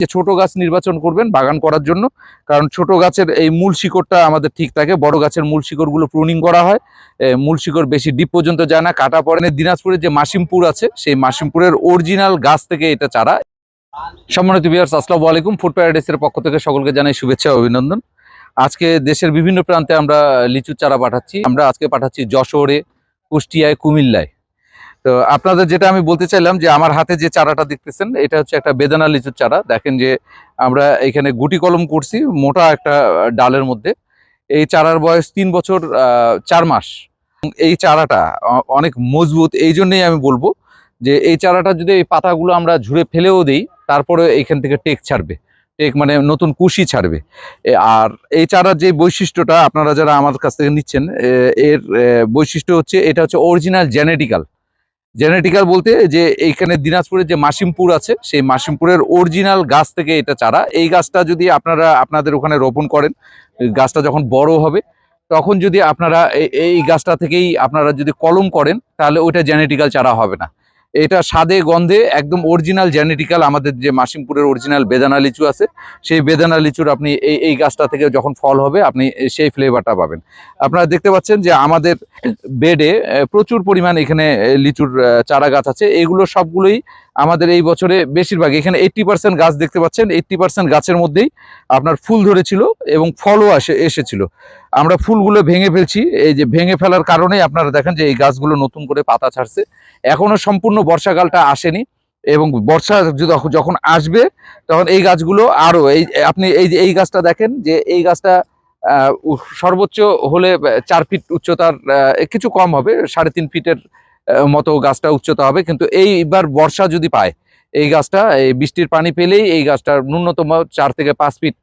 যে ছোট গাছ নির্বাচন করবেন বাগান করার জন্য। কারণ ছোট গাছের এই মূল শিকড়টা আমাদের ঠিক থাকে। বড় গাছের মূল শিকড়গুলো প্রুনিং করা হয়। মূল শিকড় বেশি ডিপ পর্যন্ত যায় না। কাটা পড়ে না। দিনাজপুরের যে মাসিমপুর আছে, সেই মাসিমপুরের অরিজিনাল গাছ থেকে এটা চারা। সম্মানিত বিয়ার্স আসসালামু আলাইকুম। ফুড প্যারাডাইসের পক্ষ থেকে সকলকে জানাই শুভেচ্ছা অভিনন্দন। আজকে দেশের বিভিন্ন প্রান্তে আমরা লিচুর চারা পাঠাচ্ছি। আমরা আজকে পাঠাচ্ছি যশোরে, কুষ্টিয়ায়, কুমিল্লায়। তো আপনাদের যেটা আমি বলতে চাইলাম যে আমার হাতে যে চারাটা দেখতেছেন, এটা হচ্ছে একটা বেদানা লিচুর চারা। দেখেন যে আমরা এখানে গুটি কলম করছি, মোটা একটা ডালের মধ্যে। এই চারার বয়স তিন বছর চার মাস। এই চারাটা অনেক মজবুত, এই জন্যই আমি বলব যে এই চারাটা যদি এই পাতাগুলো আমরা ঝুড়ে ফেলেও দিই তারপরে এইখান থেকে টেক ছাড়বে। টেক মানে নতুন কুশি ছাড়বে। আর এই চারার যে বৈশিষ্ট্যটা আপনারা যারা আমার কাছ থেকে নিচ্ছেন এর বৈশিষ্ট্য হচ্ছে, এটা হচ্ছে অরিজিনাল জেনেটিক্যাল জেনেটিক্যাল বলতে যে এইখানে দিনাজপুরের যে মাসিমপুর আছে, সেই মাসিমপুরের অরিজিনাল গাছ থেকে এটা চারা। এই গাছটা যদি আপনারা, আপনাদের ওখানে রোপণ করেন, গাছটা যখন বড় হবে, তখন যদি আপনারা এই- গাছটা থেকেই আপনারা যদি কলম করেন, তাহলে ওইটা জেনেটিক্যাল চারা হবে না। এটা স্বাদে, গন্ধে একদম অরিজিনাল জেনেটিক্যাল আমাদের যে মাসিমপুরের অরিজিনাল বেদানা লিচু আছে, সেই বেদানা লিচুর আপনি এই এই গাছটা থেকে যখন ফল হবে, আপনি সেই ফ্লেভারটা পাবেন। আপনারা দেখতে পাচ্ছেন যে আমাদের বেডে প্রচুর পরিমাণ এখানে লিচুর চারা গাছ আছে। এগুলো সবগুলোই আমাদের এই বছরে বেশিরভাগ, এখানে এইট্টি পার্সেন্ট গাছ দেখতে পাচ্ছেন। এইট্টি পার্সেন্ট গাছের মধ্যেই আপনার ফুল ধরেছিল এবং ফলও আসে, এসেছিল। আমরা ফুলগুলো ভেঙে ফেলছি। এই যে ভেঙে ফেলার কারণে আপনারা দেখেন যে এই গাছগুলো নতুন করে পাতা ছাড়ছে। এখনও সম্পূর্ণ বর্ষাকালটা আসেনি এবং বর্ষা যখন আসবে, তখন এই গাছগুলো আরও এই, আপনি এই যে এই গাছটা দেখেন যে এই গাছটা সর্বোচ্চ হলে চার ফিট উচ্চতার কিছু কম হবে, সাড়ে তিন ফিটের মতো গাছটা উচ্চতা হবে। কিন্তু এইবার বর্ষা যদি পায় এই গাছটা, এই বৃষ্টির পানি পেলেই এই গাছটা ন্যূনতম চার থেকে পাঁচ ফিট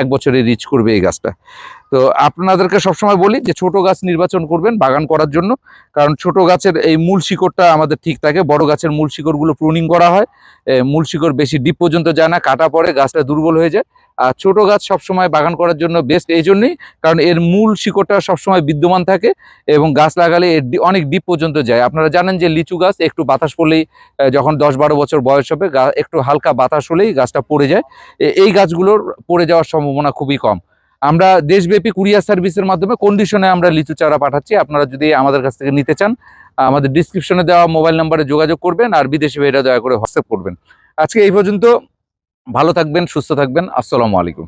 এক বছরে রিচ করবে এই গাছটা। তো আপনাদেরকে সবসময় বলি যে ছোট গাছ নির্বাচন করবেন বাগান করার জন্য। কারণ ছোট গাছের এই মূল শিকড়টা আমাদের ঠিক থাকে, বড় গাছের মূল শিকড়গুলো প্রুনিং করা হয়। মূল শিকড় বেশি ডিপ পর্যন্ত যায় না, কাটা পড়ে, গাছটা দুর্বল হয়ে যায়। আর ছোট গাছ সবসময় বাগান করার জন্য বেস্ট এই জন্যই, কারণ এর মূল শিকড়টা সবসময় বিদ্যমান থাকে এবং গাছ লাগালে এর অনেক ডিপ পর্যন্ত যায়। আপনারা জানেন যে লিচু গাছ একটু বাতাস পড়লেই যখন দশ বারো বছর বয়স হবে একটু হালকা বাতাস হলেই গাছটা পড়ে যায়। এই গাছগুলোর পড়ে যাওয়ার সম্ভাবনা খুবই কম। আমরা দেশব্যাপী কুরিয়ার সার্ভিসের মাধ্যমে কন্ডিশনে আমরা লিচু চারা পাঠাচ্ছি। আপনারা যদি আমাদের কাছ থেকে নিতে চান, আমাদের ডিসক্রিপশনে দেওয়া মোবাইল নাম্বারে যোগাযোগ করবেন আর বিদেশে ভাইরা দয়া করে হোয়াটসঅ্যাপ করবেন। আজকে এই পর্যন্ত, ভালো থাকবেন, সুস্থ থাকবেন। আসসালামু আলাইকুম।